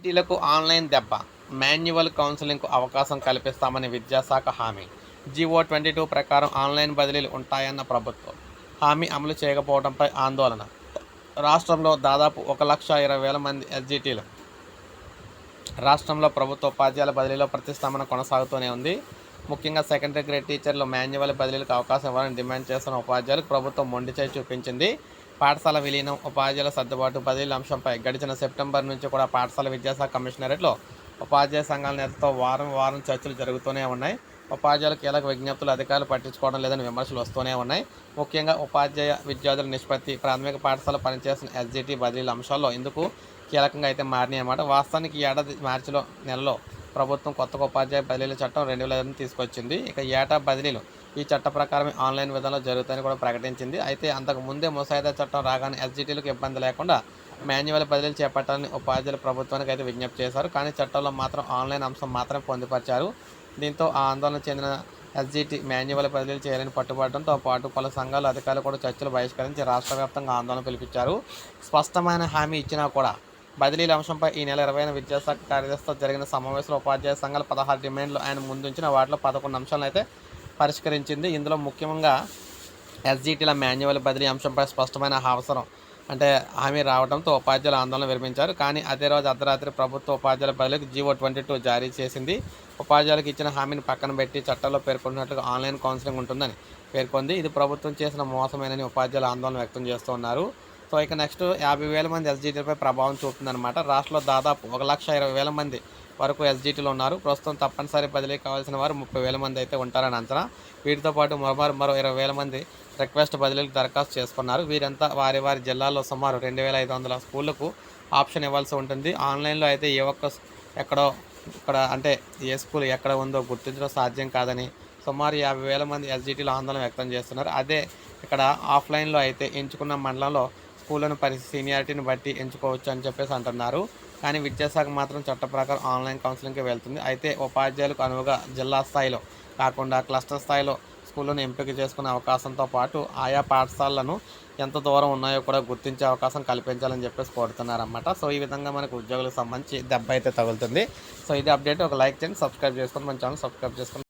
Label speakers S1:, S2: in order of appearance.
S1: ఈటీలకు online దెబ్బ manual కౌన్సిలింగ్కు అవకాశం కల్పిస్తామని విద్యాశాఖ హామీ. జీవో ట్వంటీ టూ ప్రకారం ఆన్లైన్ బదిలీలు ఉంటాయన్న ప్రభుత్వం. హామీ అమలు చేయకపోవడంపై ఆందోళన. రాష్ట్రంలో దాదాపు ఒక లక్ష ఇరవై వేల మంది ఎస్జిటీలు. రాష్ట్రంలో ప్రభుత్వ ఉపాధ్యాయుల బదిలీలో ప్రతిష్టమన కొనసాగుతూనే ఉంది. ముఖ్యంగా సెకండరీ గ్రేడ్ టీచర్లు మాన్యువల్ బదిలీలకు అవకాశం ఇవ్వాలని డిమాండ్ చేస్తున్న ఉపాధ్యాయులకు ప్రభుత్వం మొండి చూపించింది. పాఠశాల విలీనం ఉపాధ్యాయుల సర్దుబాటు బదిలీల అంశంపై గడిచిన సెప్టెంబర్ నుంచి కూడా పాఠశాల విద్యాశాఖ కమిషనరేట్లో ఉపాధ్యాయ సంఘాల నేతతో వారం వారం చర్చలు జరుగుతూనే ఉన్నాయి. ఉపాధ్యాయుల కీలక విజ్ఞప్తులు అధికారులు పట్టించుకోవడం లేదని విమర్శలు వస్తూనే ఉన్నాయి. ముఖ్యంగా ఉపాధ్యాయ విద్యార్థుల నిష్పత్తి ప్రాథమిక పాఠశాల పనిచేస్తున్న ఎస్జిటి బదిలీల అంశాల్లో ఇందుకు కీలకంగా అయితే మారినాయి అన్నమాట. వాస్తవానికి ఈ ఏడాది మార్చిలో నెలలో ప్రభుత్వం కొత్త ఉపాధ్యాయ బదిలీల చట్టం రెండు వేల తీసుకొచ్చింది. ఇక ఏటా బదిలీలు ఈ చట్ట ప్రకారమే ఆన్లైన్ విధానంలో జరుగుతాయని కూడా ప్రకటించింది. అయితే అంతకు ముందే ముసాయిదా చట్టం రాగానే ఎస్జిటీలకు ఇబ్బంది లేకుండా మాన్యువల్ బదిలీలు చేపట్టాలని ఉపాధ్యాయులు ప్రభుత్వానికి అయితే విజ్ఞప్తి చేశారు. కానీ చట్టంలో మాత్రం ఆన్లైన్ అంశం మాత్రమే పొందుపరిచారు. దీంతో ఆ ఆందోళన చెందిన ఎస్జిటి మాన్యువల్ బదిలీలు చేయాలని పట్టుబడటంతో పాటు పలు సంఘాలు అధికారులు కూడా చర్చలు బహిష్కరించి రాష్ట్ర వ్యాప్తంగా ఆందోళన పిలిపించారు. స్పష్టమైన హామీ ఇచ్చినా కూడా బదిలీల అంశంపై ఈ నెల ఇరవైన విద్యాశాఖ కార్యదర్శితో జరిగిన సమావేశంలో ఉపాధ్యాయ సంఘాల పదహారు డిమాండ్లు ఆయన ముందుంచిన వాటిలో పదకొండు అంశాలను అయితే పరిష్కరించింది. ఇందులో ముఖ్యంగా ఎస్జీటీల మాన్యువల్ బదిలీ అంశంపై స్పష్టమైన అవసరం అంటే హామీ రావడంతో ఉపాధ్యాయులు ఆందోళన విరమించారు. కానీ అదే రోజు అర్ధరాత్రి ప్రభుత్వ ఉపాధ్యాయుల బదిలీకి జీవో ట్వంటీ టూ జారీ చేసింది. ఉపాధ్యాయులకు ఇచ్చిన హామీని పక్కన పెట్టి చట్టంలో పేర్కొన్నట్లుగా ఆన్లైన్ కౌన్సిలింగ్ ఉంటుందని పేర్కొంది. ఇది ప్రభుత్వం చేసిన మోసమేనని ఉపాధ్యాయులు ఆందోళన వ్యక్తం చేస్తూ ఉన్నారు. సో ఇక నెక్స్ట్ యాభై వేల మంది ఎస్జీటీలపై ప్రభావం చూపుతుందన్నమాట. రాష్ట్రంలో దాదాపు ఒక లక్ష ఇరవై వేల మంది వరకు ఎస్జిటీలు ఉన్నారు. ప్రస్తుతం తప్పనిసరి బదిలీ కావాల్సిన వారు ముప్పై వేల మంది అయితే ఉంటారని అంచనా. వీటితో పాటు మరో మరో ఇరవై వేల మంది రిక్వెస్ట్ బదిలీలకు దరఖాస్తు చేసుకున్నారు. వీరంతా వారి వారి జిల్లాల్లో సుమారు రెండు వేల ఐదు వందల స్కూళ్ళకు ఆప్షన్ ఇవ్వాల్సి ఉంటుంది. ఆన్లైన్లో అయితే ఏ ఒక్క ఎక్కడో ఇక్కడ అంటే ఏ స్కూల్ ఎక్కడ ఉందో గుర్తించడం సాధ్యం కాదని సుమారు యాభై వేల మంది ఎస్జీటీలో ఆందోళన వ్యక్తం చేస్తున్నారు. అదే ఇక్కడ ఆఫ్లైన్లో అయితే ఎంచుకున్న మండలంలో స్కూళ్ళను పరి సీనియారిటీని బట్టి ఎంచుకోవచ్చు అని చెప్పేసి అంటున్నారు. కానీ విద్యాశాఖ మాత్రం చట్ట ప్రకారం ఆన్లైన్ కౌన్సిలింగ్కి వెళ్తుంది. అయితే ఉపాధ్యాయులకు అనువుగా జిల్లా స్థాయిలో కాకుండా క్లస్టర్ స్థాయిలో స్కూళ్ళను ఎంపిక చేసుకునే అవకాశంతో పాటు ఆయా పాఠశాలలను ఎంత దూరం ఉన్నాయో కూడా గుర్తించే అవకాశం కల్పించాలని చెప్పేసి కోరుతున్నారన్నమాట. సో ఈ విధంగా మనకు ఉద్యోగులకు సంబంధించి దెబ్బ అయితే తగులుతుంది. సో ఇది అప్డేట్. ఒక లైక్ చేయండి సబ్స్క్రైబ్ చేసుకొని మన ఛానల్ సబ్స్క్రైబ్ చేసుకొని